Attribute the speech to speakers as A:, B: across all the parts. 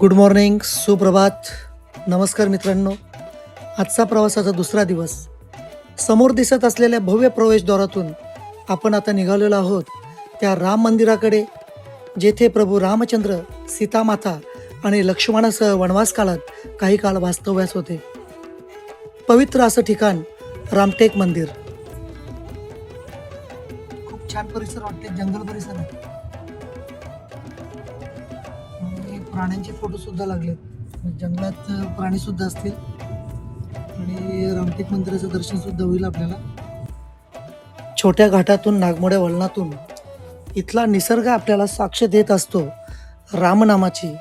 A: Good morning सुप्रभात. नमस्कार मित्रांनो. आजचा प्रवासाचा दुसरा दिवस. समोर दिसत असलेल्या भव्य प्रवेशद्वारातून आपण आता निघालेलो आहोत त्या राम मंदिराकडे जेथे प्रभू रामचंद्र सीतामाता आणि लक्ष्मणासह वनवास काळात काही काळ वास्तव्यास होते. पवित्र असं ठिकाण रामटेक मंदिर. खूप छान परिसर वाटते जंगल परिसर आहे. प्राण्यांचे फोटो सुद्धा लागलेत. जंगलात प्राणी सुद्धा असतील. आणि रामटेक मंदिराचं दर्शन सुद्धा होईल आपल्याला. छोट्या घाटातून नागमोड्या वळणातून इथला निसर्ग आपल्याला साक्ष देत असतो रामनामाची.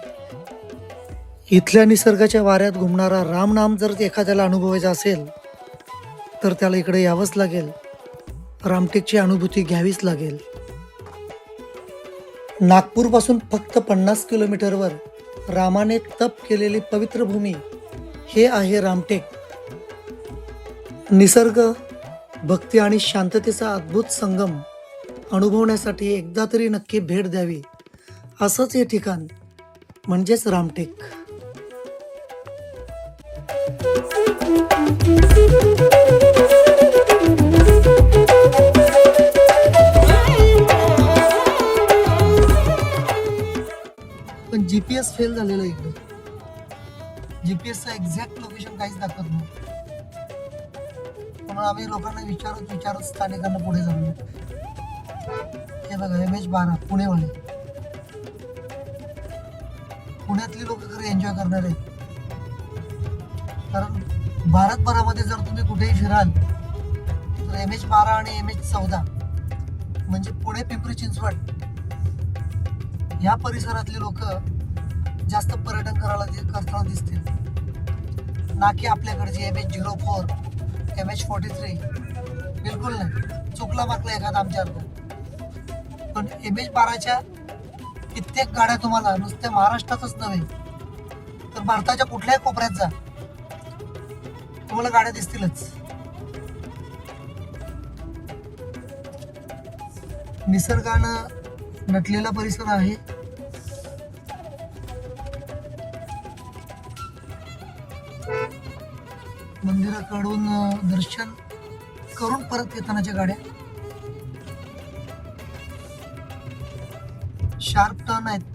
A: इथल्या निसर्गाच्या वाऱ्यात घुमणारा रामनाम जर एखाद्याला अनुभवायचा असेल तर त्याला इकडे यावंच लागेल. रामटेकची अनुभूती घ्यावीच लागेल. नागपूरपासून फक्त पन्नास किलोमीटरवर रामाने तप केलेली पवित्र भूमी हे आहे रामटेक. निसर्ग भक्ती आणि शांततेचा अद्भुत संगम अनुभवण्यासाठी एकदा तरी नक्की भेट द्यावी. असंच हे ठिकाण म्हणजेच रामटेक. पण जीपीएस फेल झालेलं आहे इकडे. जीपीएसचं एक्झॅक्ट लोकेशन काहीच दाखवत नाही. म्हणून आम्ही लोकांना विचारत विचारत स्थानिकांना पुढे जाऊ हे बघा एम एच बारा पुणेवाले पुण्यातली लोक खरं एन्जॉय करणार आहेत. कारण भारतभरामध्ये जर तुम्ही कुठेही फिराल तर एम एच बारा आणि एम एच चौदा म्हणजे पुणे पिंपरी चिंचवड या परिसरातले लोक जास्त पर्यटन करायला करताना दिसतील. ना की आपल्याकडची M H zero four M H forty three बिलकुल नाही. चुकला मागला एखादा आमच्या पण एम एच बाराच्या कित्येक गाड्या तुम्हाला नुसत्या महाराष्ट्रातच नव्हे तर भारताच्या कुठल्याही कोपऱ्यात जा. तुम्हाला गाड्या दिसतीलच. निसर्गानं नटलेला परिसर आहे. मंदिराकडून दर्शन करून परत येतानाच्या गाड्या. शार्प टर्न आहेत.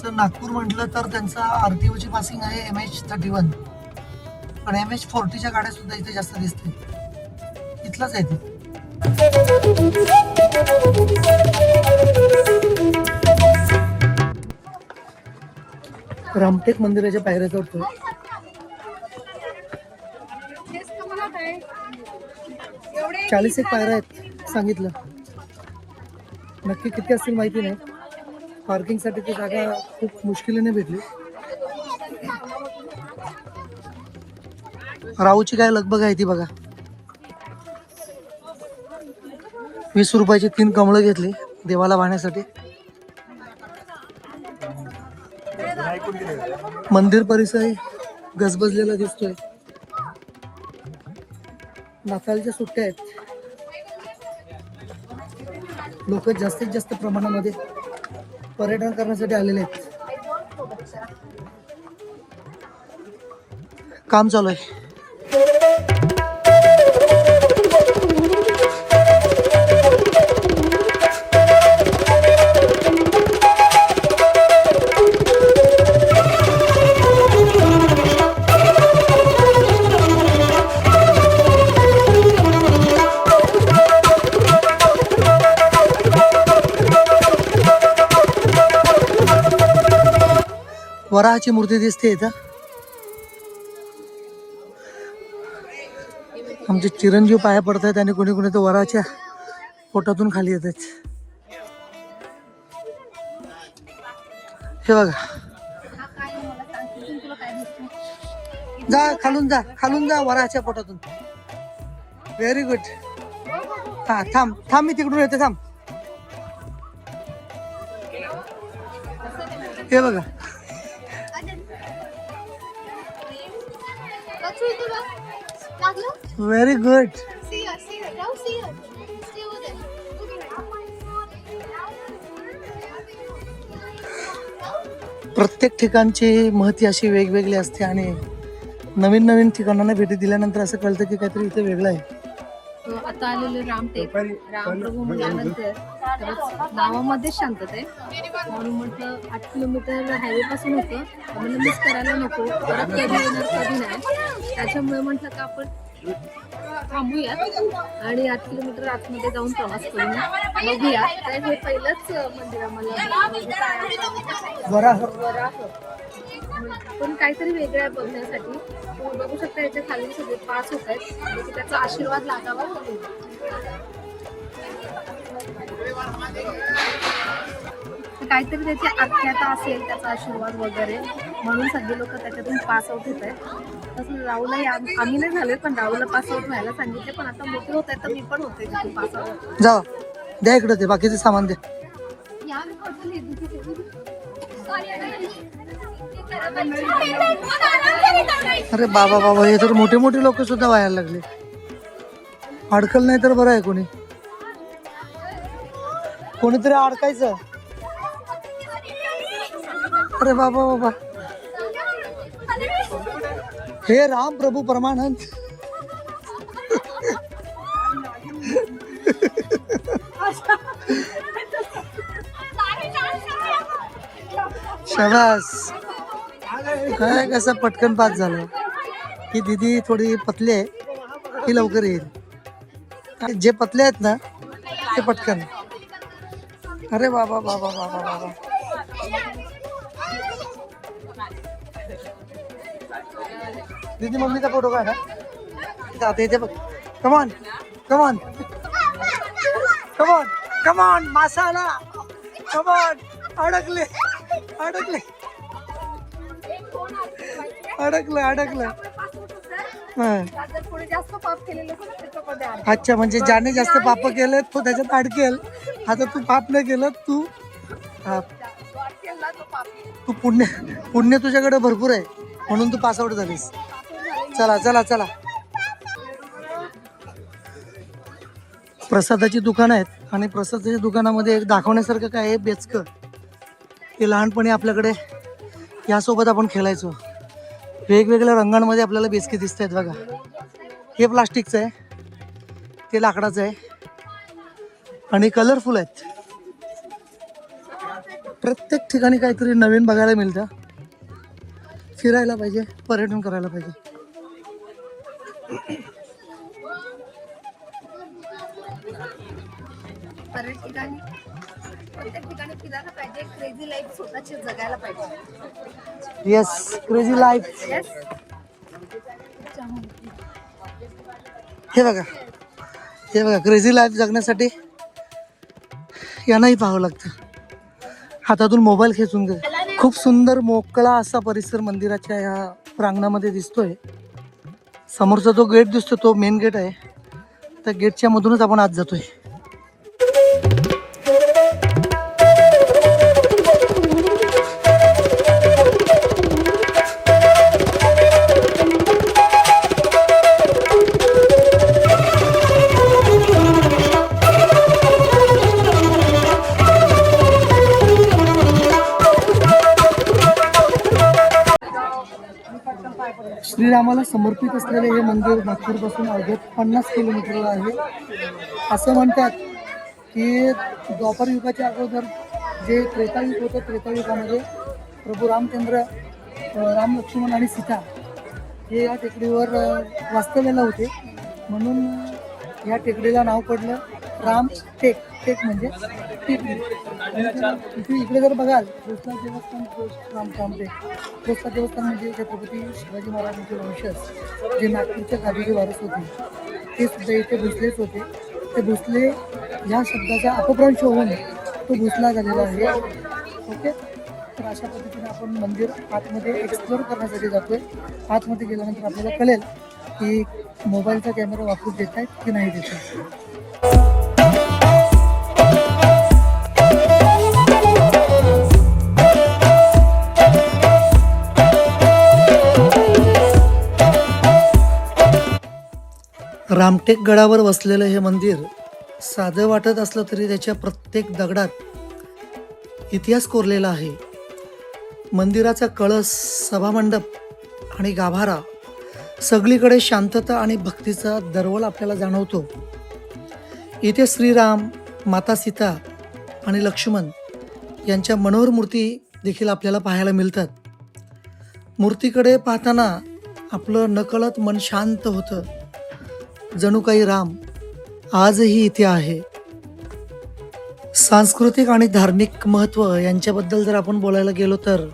A: तसं नागपूर म्हटलं तर त्यांचा आरटीओची पासिंग आहे एम एच थर्टी वन पण एम एच फोर्टीच्या गाड्या सुद्धा इथे जास्त दिसते इथलंच आहे ते. रामटेक मंदिराच्या पायऱ्या चढतोय. चाळीस एक पायऱ्या आहेत सांगितलं. नक्की किती असतील माहिती नाही. पार्किंगसाठी ती जागा खूप मुश्किलीने भेटली. राहूची काय लगबग आहे ती बघा. वीस रुपयाची तीन कमळं घेतली देवाला वाहण्यासाठी मंदिर परिसर गजबजलेला दिसतोय. नाताळच्या सुट्ट्या आहेत. लोक जास्तीत जास्त प्रमाणामध्ये पर्यटन करण्यासाठी आलेले आहेत. काम चालू आहे. वराहाची मूर्ती दिसते इथं. आमचे चिरंजीव पाया पडत आहेत आणि कोणी कोणी तर वराच्या पोटातून खाली येत आहेत हे बघा. जा खालून जा खालून जा वराच्या पोटातून. व्हेरी गुड हा थांब थांब मी तिकडून येते थांब. हे बघा. व्हेरी गुड प्रत्येक ठिकाणची महती अशी वेगवेगळी असते आणि नवीन नवीन ठिकाणांना भेटी दिल्यानंतर असं कळतं की काहीतरी इथे वेगळं आहे.
B: तो आता आलेले रामटेक रामप्रभू म्हटल्यानंतर खरंच गावामध्येच शांतता आहे. म्हणून म्हटलं आठ किलोमीटर हायवे पासून होतं. म्हणलं मिस करायला नको. परत कधी येणार कधी नाही. त्याच्यामुळे म्हटलं का आपण थांबूयात. आणि आठ किलोमीटर आतमध्ये जाऊन प्रवास करून बघूया. तर हे पहिलंच मंदिर आम्हाला पण काहीतरी वेगळं आहे बघण्यासाठी. बघू शकता याच्या खाली सगळे पास होत आहेत. की त्याचा आशीर्वाद लागावा काहीतरी त्याची आख्याता असेल त्याचा आशीर्वाद वगैरे. म्हणून सगळे लोक त्याच्यातून पास आउट होत आहेत. तसं राहुलही आम्ही नाही झाले पण राहुलला पास आउट व्हायला सांगितले. पण आता मोठे होत आहेत तर मी पण होते पास आउट
A: जा द्या इकडे ते बाकीचे सामान द्या. अरे बाबा बाबा हे तर मोठे मोठे लोक सुद्धा व्हायला लागले. अडकल नाही तर बरं आहे कोणी. कोणीतरी अडकायचं. अरे बाबा बाबा. हे राम प्रभू परमानंद. शबास. काय कसं पटकन पास झालं? ही दीदी थोडी पतली आहे. ही लवकर येईल. जे पतले आहेत ना ते पटकन. अरे बाबा बाबा बाबा बाबा दीदी मम्मीचा फोटो काढा इथं आता इथे बघ. कमॉन कमॉन कमॉन कमॉन मासा आला कमॉन अडकले अडकले. अडकलं अडकलं. अच्छा म्हणजे ज्याने जास्त पाप केले तो त्याच्यात अडकेल. आता तू पाप नाही केलं तू हा,
B: तू
A: पुण्य पुण्य तुझ्याकडे भरपूर आहे. म्हणून तू पासआउट झालीस. चला चला चला. प्रसादाची दुकानं आहेत आणि प्रसादाच्या दुकानामध्ये एक दाखवण्यासारखं काय आहे? बेचकं. ते लहानपणी आपल्याकडे यासोबत आपण खेळायचो. वेगवेगळ्या रंगांमध्ये आपल्याला बेचके दिसत आहेत बघा. हे प्लास्टिकचं आहे. ते लाकडाचं आहे. आणि कलरफुल आहेत. प्रत्येक ठिकाणी काहीतरी नवीन बघायला मिळतं. फिरायला पाहिजे पर्यटन करायला पाहिजे.
B: बरेच ठिकाणी प्रत्येक ठिकाणी फिरायला पाहिजे. क्रेझी लाईफ स्वतःची जगायला पाहिजे.
A: येस क्रेझी लाईफ
B: येस
A: हे बघा. हे बघा क्रेझी लाईफ जगण्यासाठी यांनाही पाहावं लागतं. हातातून मोबाईल खेचून घे. खूप सुंदर मोकळा असा परिसर मंदिराच्या ह्या प्रांगणामध्ये दिसतोय. समोरचा जो गेट दिसतो तो मेन गेट आहे. त्या गेटच्या मधूनच आपण आत जातोय. आम्हाला समर्पित असलेले हे मंदिर नागपूरपासून अवघ्या पन्नास किलोमीटरला आहे. असं म्हणतात की द्वापर युगाच्या अगोदर जे त्रेतायुग होतं त्रेतायुगामध्ये प्रभू रामचंद्र राम लक्ष्मण आणि सीता हे या टेकडीवर वास्तव्याला होते. म्हणून या टेकडीला नाव पडलं राम टेक. टेक म्हणजे टेकडी इकडे जर बघाल भोसला देवस्थान काम राम रामटेक भोसला देवस्थान म्हणजे छत्रपती शिवाजी महाराजांचे वंशज जे नागपूरच्या गादीचे वारस होते. ते सुद्धा इथे भुसलेच होते. ते भुसले ह्या शब्दाचा अपभ्रंश होऊन तो भुसला झालेला आहे. ओके? तर अशा पद्धतीने आपण मंदिर आतमध्ये एक्सप्लोर करण्यासाठी जातोय. आतमध्ये गेल्यानंतर आपल्याला कळेल की मोबाईलचा कॅमेरा वापरून देत आहेत की नाही देत आहेत रामटेक गडावर वसलेलं हे मंदिर साधं वाटत असलं तरी त्याच्या प्रत्येक दगडात इतिहास कोरलेला आहे. मंदिराचा कळस सभामंडप आणि गाभारा सगळीकडे शांतता आणि भक्तीचा दरवळ आपल्याला जाणवतो. इथे श्रीराम माता सीता आणि लक्ष्मण यांच्या मनोहर मूर्ती देखील आपल्याला पाहायला मिळतात. मूर्तीकडे पाहताना आपलं नकळत मन शांत होतं. जणू काही राम आजही इथे आहे. सांस्कृतिक आणि धार्मिक महत्त्व यांच्याबद्दल जर आपण बोलायला गेलो तर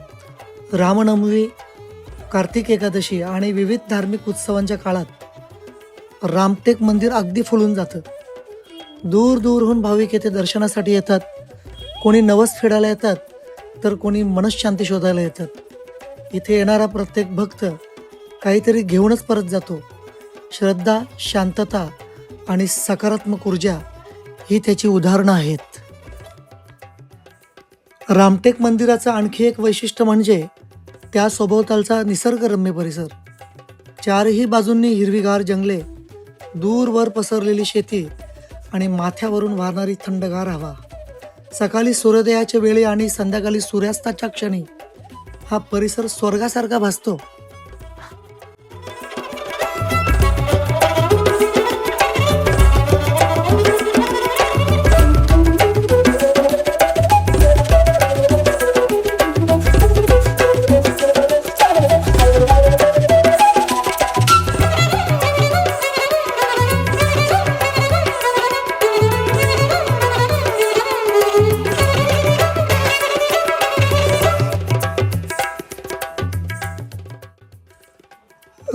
A: रामनवमी कार्तिक एकादशी आणि विविध धार्मिक उत्सवांच्या काळात रामटेक मंदिर अगदी फुलून जातं. दूर दूरहून भाविक येथे दर्शनासाठी येतात. कोणी नवस फेडायला येतात तर कोणी मनशांती शोधायला येतात. इथे येणारा प्रत्येक भक्त काहीतरी घेऊनच परत जातो. श्रद्धा शांतता आणि सकारात्मक ऊर्जा ही त्याची उदाहरणं आहेत. रामटेक मंदिराचं आणखी एक वैशिष्ट्य म्हणजे त्या सभोवतालचा निसर्गरम्य परिसर. चारही बाजूंनी हिरवीगार जंगले दूरवर पसरलेली शेती आणि माथ्यावरून वाहणारी थंडगार हवा. सकाळी सूर्योदयाच्या वेळी आणि संध्याकाळी सूर्यास्ताच्या क्षणी हा परिसर स्वर्गासारखा भासतो.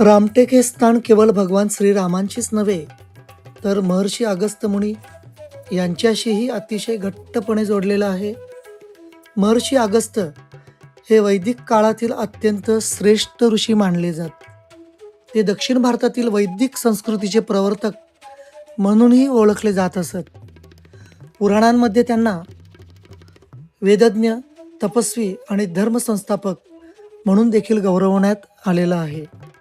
A: रामटेक हे स्थान केवळ भगवान श्रीरामांचीच नव्हे तर महर्षी अगस्त मुनी यांच्याशीही अतिशय घट्टपणे जोडलेलं आहे. महर्षी अगस्त हे वैदिक काळातील अत्यंत श्रेष्ठ ऋषी मानले जात. ते दक्षिण भारतातील वैदिक संस्कृतीचे प्रवर्तक म्हणूनही ओळखले जात असत. पुराणांमध्ये त्यांना वेदज्ञ तपस्वी आणि धर्मसंस्थापक म्हणून देखील गौरवण्यात आलेलं आहे.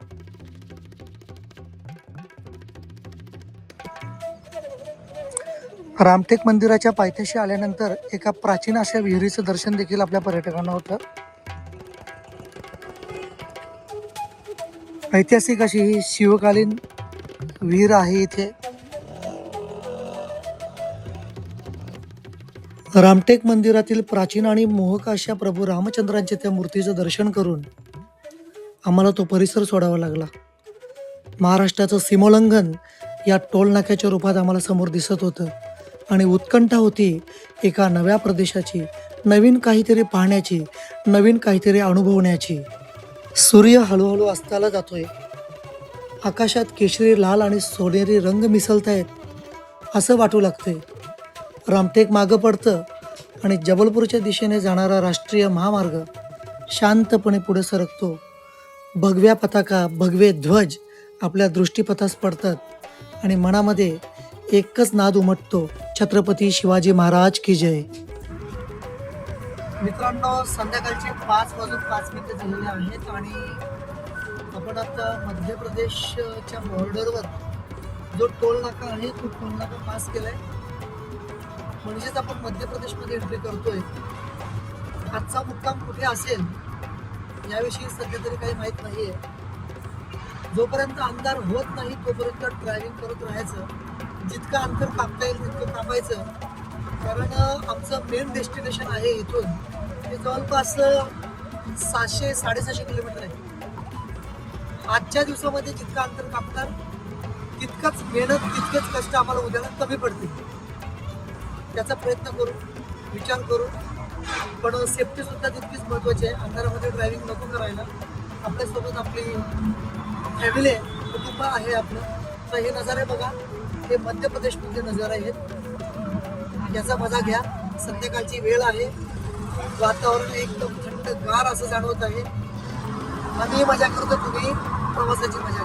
A: रामटेक मंदिराच्या पायथ्याशी आल्यानंतर एका प्राचीन अशा विहिरीचं दर्शन देखील आपल्या पर्यटकांना होतं. ऐतिहासिक अशी ही शिवकालीन विहीर आहे इथे. रामटेक मंदिरातील प्राचीन आणि मोहक अशा प्रभू रामचंद्रांच्या त्या मूर्तीचं दर्शन करून आम्हाला तो परिसर सोडावा लागला. महाराष्ट्राचं सीमोल्लंघन या टोल नाक्याच्या रूपात आम्हाला समोर दिसत होतं. आणि उत्कंठा होती एका नव्या प्रदेशाची नवीन काहीतरी पाहण्याची नवीन काहीतरी अनुभवण्याची. सूर्य हळूहळू अस्ताला जातोय. आकाशात केशरी लाल आणि सोनेरी रंग मिसळत आहेत असं वाटू लागतंय. रामटेक मागं पडतं आणि जबलपूरच्या दिशेने जाणारा राष्ट्रीय महामार्ग शांतपणे पुढे सरकतो. भगव्या पताका भगवे ध्वज आपल्या दृष्टीपथास पडतात आणि मनामध्ये एकच नाद उमटतो. छत्रपती शिवाजी महाराज की जय. मित्रांनो संध्याकाळचे पाच वाजून पाच मिनिटं झालेले आहेत आणि आपण आता मध्य प्रदेशच्या बॉर्डरवर जो टोल नाका आहे तो टोल नाका पास केलाय. म्हणजेच आपण मध्य प्रदेशमध्ये एंट्री करतोय. आजचा मुक्काम कुठे असेल याविषयी सध्या तरी काही माहीत नाहीये. जोपर्यंत अंधार होत नाही तोपर्यंत ड्रायव्हिंग करत राहायचं. जितकं अंतर कापता येईल तितकं कापायचं कारण आमचं मेन डेस्टिनेशन आहे इथून. ते जवळपास सातशे सहाशे साडेसहाशे किलोमीटर आहे. आजच्या दिवसामध्ये जितकं अंतर कापणार तितकंच मेहनत तितकेच कष्ट आम्हाला उद्याला कमी पडतील. त्याचा प्रयत्न करू विचार करू. पण सेफ्टी सुद्धा तितकीच महत्वाची आहे. अंधारामध्ये ड्रायव्हिंग नको करायला. आपल्यासोबत आपली फॅमिली आहे कुटुंब आहे आपलं. तर हे नजारे बघा. हे मध्य प्रदेशमध्ये नजारे आहेत. याचा मजा घ्या. संध्याकाळची वेळ आहे. वातावरण एकदम थंडगार असं जाणवत आहे. आम्ही मजा करतो तुम्ही. प्रवासाची मजा.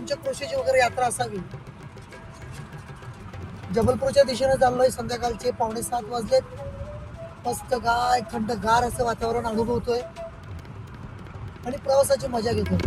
A: पंचक्रोशीची वगैरे यात्रा असावी. जबलपूरच्या दिशेने चाललोय संध्याकाळचे पावणे सात वाजलेत. मस्त गाय थंडगार असं वातावरण अनुभवतोय. आणि प्रवासाची मजा घेतोय.